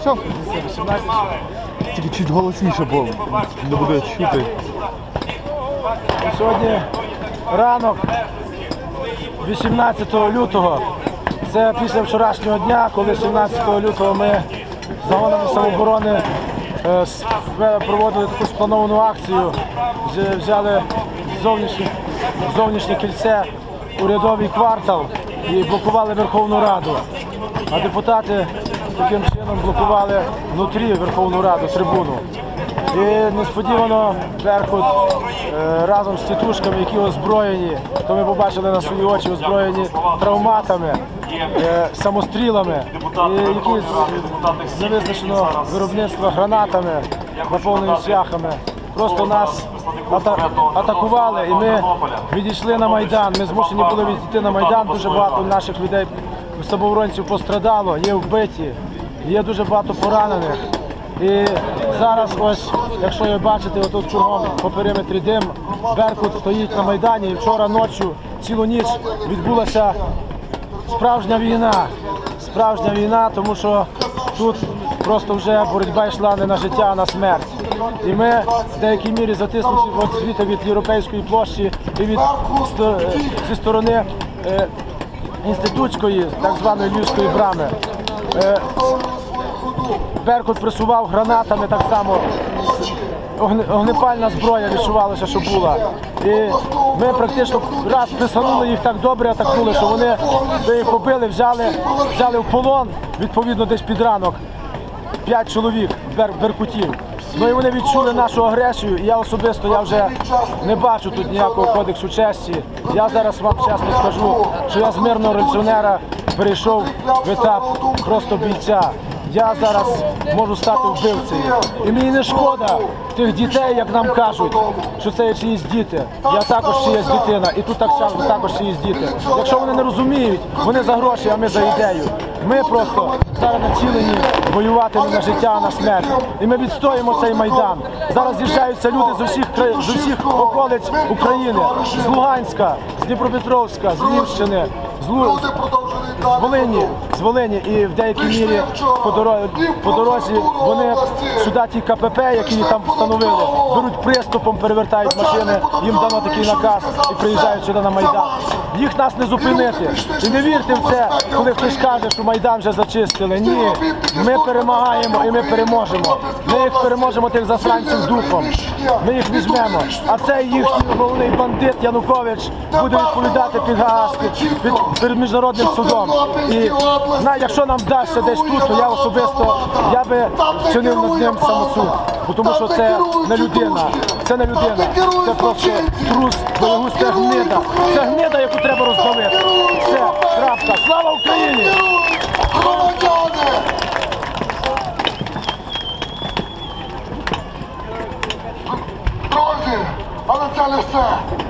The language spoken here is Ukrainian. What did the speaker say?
Все. Тільки чуть голосніше, бо не буде чути. Сьогодні ранок 18 лютого. Це після вчорашнього дня, коли 17 лютого ми з загонами самооборони е, проводили таку сплановану акцію. Взяли зовнішнє, зовнішнє кільце урядовий квартал і блокували Верховну Раду. А депутати таким чином блокували внутрі Верховну Раду трибуну. І несподівано Беркут е, разом з тітушками, які озброєні, то ми побачили на свої очі, озброєні травматами, е, самострілами, і які з- невизначеного виробництва гранатами, наповнені цвяхами. Просто нас ата- атакували і ми відійшли на Майдан. Ми змушені були відійти на Майдан. Дуже багато наших людей самооборонців пострадало, є вбиті, є дуже багато поранених. І зараз, ось, якщо ви бачите, отут кругом по периметрі дим, Беркут стоїть на Майдані. І вчора ночі, цілу ніч відбулася справжня війна. Справжня війна, тому що тут просто вже боротьба йшла не на життя, а на смерть. І ми в деякій мірі затиснуті от звідти від європейської площі і від зі сторони е, інститутської, так званої львівської брами. Е, Беркут пресував гранатами так само. Огнепальна зброя відчувалася, що була. І ми практично раз присанули їх так добре, атакнули, що вони їх побили, взяли, взяли в полон, відповідно, десь під ранок. П'ять чоловік бер, беркутів. Ну і вони відчули нашу агресію. І я особисто я вже не бачу тут ніякого кодексу честі. Я зараз вам чесно скажу, що я з мирного революціонера перейшов в етап просто бійця. Я зараз можу стати вбивцею. І мені не шкода тих дітей, як нам кажуть, що це є чиїсь діти. Я також чиїсь дитина, і тут так само також чиїсь діти. Якщо вони не розуміють, вони за гроші, а ми за ідею. Ми просто зараз націлені воювати не на життя, а на смерть. І ми відстоїмо цей майдан. Зараз з'їжджаються люди з усіх з усіх околиць України, з Луганська, з Дніпропетровська, з Львівщини, з Лу... з Волині, з Волині і в деякій мірі по дорозі, по дорозі вони сюди ті КПП, які там встановили, беруть приступом, перевертають машини, їм дано такий наказ і приїжджають сюди на Майдан. Їх нас не зупинити. І не вірте в це, коли хтось каже, що Майдан вже зачистили. Ні, ми перемагаємо і ми переможемо. Ми їх переможемо тих засранців духом. Ми їх візьмемо. А цей їхній головний бандит Янукович буде відповідати під Гаазьки, під, перед міжнародним судом. І на, якщо нам вдасться десь тут, то я особисто я би вчинив над ним самосуд. Бо Тому що це не людина. Це не людина. Це просто трус, боягуз, це гнида. Це гнида, яку треба роздавити. Все, крапка. Слава Україні! Але це не все.